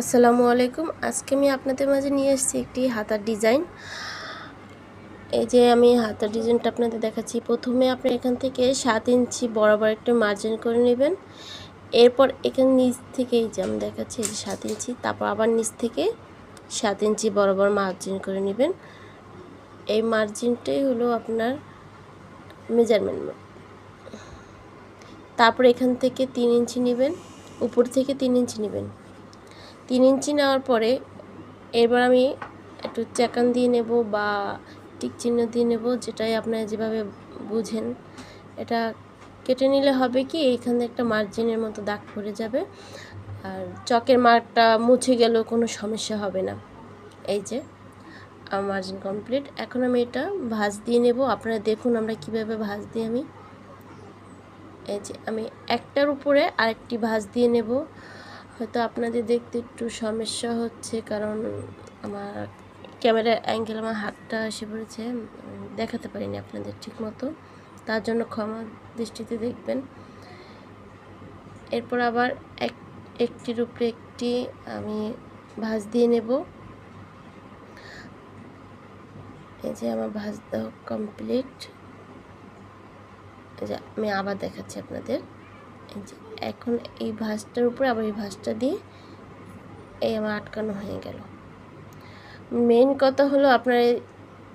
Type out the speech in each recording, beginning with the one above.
আসসালামু আলাইকুম। আজকে আমি আপনাদের মাঝে নিয়ে এসেছি একটি হাতার ডিজাইন। এই যে আমি হাতার ডিজাইনটা আপনাদের দেখাচ্ছি। প্রথমে আপনি এখান থেকে সাত ইঞ্চি বরাবর একটু মার্জিন করে নেবেন। এরপর এখানে নিচ থেকে এই যে আমি দেখাচ্ছি এই যে সাত ইঞ্চি, তারপর আবার নিচ থেকে সাত ইঞ্চি বরাবর মার্জিন করে নেবেন। এই মার্জিনটাই হলো আপনার মেজারমেন্ট তারপর এখান থেকে তিন ইঞ্চি নেবেন, উপর থেকে তিন ইঞ্চি নেবেন। তিন ইঞ্চি নেওয়ার পরে এবার আমি একটু চাকান দিয়ে নেব বা টিক চিহ্ন দিয়ে নেব, যেটাই আপনারা যেভাবে বুঝেন। এটা কেটে নিলে হবে কি, এইখানে একটা মার্জিনের মতো দাগ পড়ে যাবে। আর চকের মার্কটা মুছে গেলেও কোনো সমস্যা হবে না। এই যে মার্জিন কমপ্লিট। এখন আমি এটা ভাঁজ দিয়ে নেব। আপনারা দেখুন আমরা কীভাবে ভাঁজ দিই আমি। এই যে, আমি একটার উপরে আরেকটি ভাঁজ দিয়ে নেব। হয়তো আপনাদের দেখতে একটু সমস্যা হচ্ছে, কারণ আমার ক্যামেরার অ্যাঙ্গেল, আমার হাতটা এসে পড়েছে দেখাতে পারিনি আপনাদের ঠিক মতো তার জন্য ক্ষমা দৃষ্টিতে দেখবেন। এরপর আবার এক একটির উপরে একটি আমি ভাঁজ দিয়ে নেব। এই যে আমার ভাঁজ দেওয়া কমপ্লিট আমি আবার দেখাচ্ছি আপনাদের। এই যে এখন এই ভাঁজটার উপরে আবার এই ভাঁজটা দিয়ে এই আমার আটকানো হয়ে গেল। মেন কথা হলো আপনার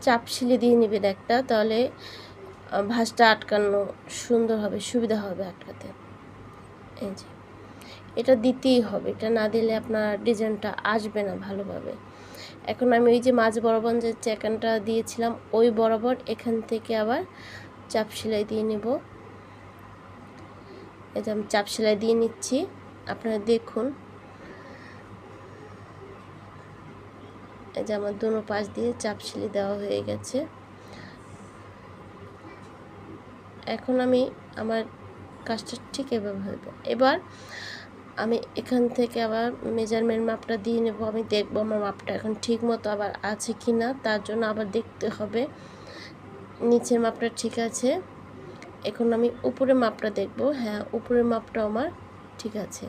চাপ শিলে দিয়ে নেবেন একটা, তাহলে ভাঁজটা আটকানো সুন্দর হবে সুবিধা হবে আটকাতে। এই যে, এটা দিতেই হবে, এটা না দিলে আপনার ডিজাইনটা আসবে না ভালোভাবে। এখন আমি ওই যে মাঝ বরাবর যে চেকানটা দিয়েছিলাম, ওই বরাবর এখান থেকে আবার চাপ সেলাই দিয়ে নেব। যে আমি চাপ সেলাই দিয়ে নিচ্ছি। আপনারা দেখুন। এই যে আমার দুনো পাশ দিয়ে চাপ সেলাই দেওয়া হয়ে গেছে। এখন আমি আমার কাজটা ঠিক এভাবে হবে এবার আমি এখান থেকে আবার মেজারমেন্ট মাপটা দিয়ে নেব। আমি দেখব আমার মাপটা এখন ঠিক মতো আবার আছে কি না তার জন্য আবার দেখতে হবে। নিচের মাপটা ঠিক আছে। এখন আমি উপরে মাপটা দেখব। হ্যাঁ উপরের মাপটা আমার ঠিক আছে।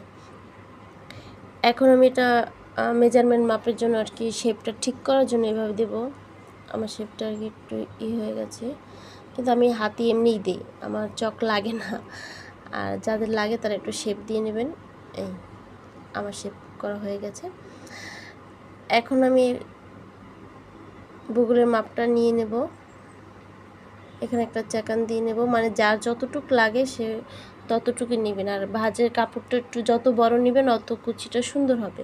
এখন আমি এটা মেজারমেন্ট মাপের জন্য আর কি শেপটা ঠিক করার জন্য এভাবে দেব। আমার শেপটা আর কি একটু ই হয়ে গেছে। কিন্তু আমি হাতি এমনিই দিই। আমার চক লাগে না। আর যাদের লাগে তারা একটু শেপ দিয়ে নেবেন। এই, আমার শেপ করা হয়ে গেছে। এখন আমি বুগুলের মাপটা নিয়ে নেব। এখানে একটা চাকান দিয়ে নেব। মানে যার যতটুক লাগে সে ততটুকু নেবেন। আর ভাজের কাপড়টা একটু যত বড় নেবেন, অত কুচিটা সুন্দর হবে।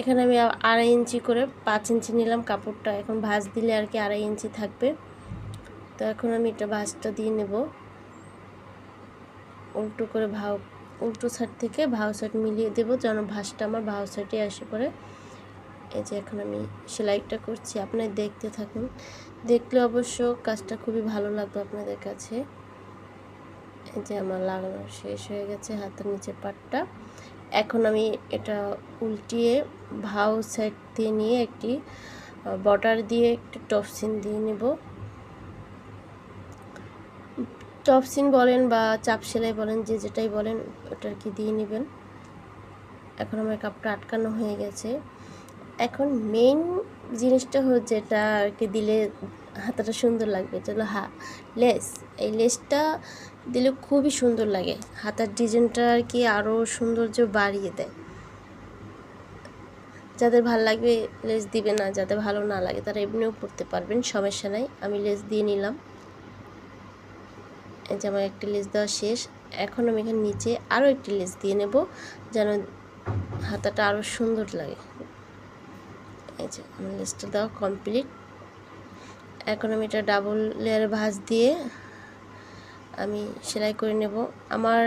এখানে আমি আড়াই ইঞ্চি করে পাঁচ ইঞ্চি নিলাম কাপড়টা। এখন ভাজ দিলে আর কি আড়াই ইঞ্চি থাকবে। তো এখন আমি এটা ভাজটা দিয়ে নেব। উল্টো করে ভাও উল্টো সাইড থেকে ভাও সাইড মিলিয়ে দেবো যেন ভাঁজটা আমার ভাও সাইডে আসে পড়ে এই যে এখন আমি সেলাইটা করছি, আপনারা দেখতে থাকুন। দেখলে অবশ্য কাজটা খুবই ভালো লাগবে আপনাদের কাছে। এই যে আমার লাগানো শেষ হয়ে গেছে হাতের নিচের পাটটা। এখন আমি এটা উল্টিয়ে ভাও সাইড দিয়ে নিয়ে একটি বর্ডার দিয়ে একটি টপসিন দিয়ে নেব। টপসিন বলেন বা চাপ সেলাই বলেন, যে যেটাই বলেন ওটা কি দিয়ে নেবেন। এখন আমার কাপটা আটকানো হয়ে গেছে। এখন মেইন জিনিসটা হচ্ছে যেটা আর কি দিলে হাতাটা সুন্দর লাগবে। এটা হলো হা লেস এই লেসটা দিলে খুবই সুন্দর লাগে। হাতার ডিজাইনটা আর কি আরও সৌন্দর্য বাড়িয়ে দেয়। যাদের ভালো লাগবে লেস দিবে না, যাদের ভালো না লাগে তারা এমনিও পড়তে পারবেন, সমস্যা নাই। আমি লেস দিয়ে নিলাম। এই যে আমার একটি লেস দেওয়া শেষ। এখন আমি এখানে নিচে আরও একটি লেস দিয়ে নেব, যেন হাতাটা আরও সুন্দর লাগে। এই যে, আমার লেসটা দেওয়া কমপ্লিট এখন আমি এটা ডাবল লেয়ারে ভাঁজ দিয়ে আমি সেলাই করে নেব। আমার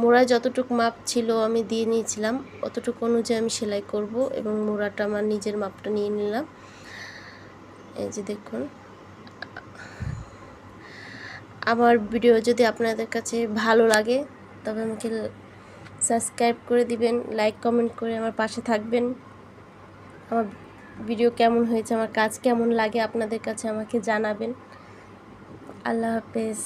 মোড়া যতটুকু মাপ ছিল আমি দিয়ে নিয়েছিলাম, অতটুকু অনুযায়ী আমি সেলাই করব এবং মোড়াটা আমার নিজের মাপটা নিয়ে নিলাম। এই যে দেখুন, আমার ভিডিও যদি আপনাদের কাছে ভালো লাগে, তবে আমাকে সাবস্ক্রাইব করে দিবেন লাইক কমেন্ট করে আমার পাশে থাকবেন। আমার ভিডিও কেমন হয়েছে আমার কাজ কেমন লাগে আপনাদের কাছে আমাকে জানাবেন। আল্লাহ হাফেজ।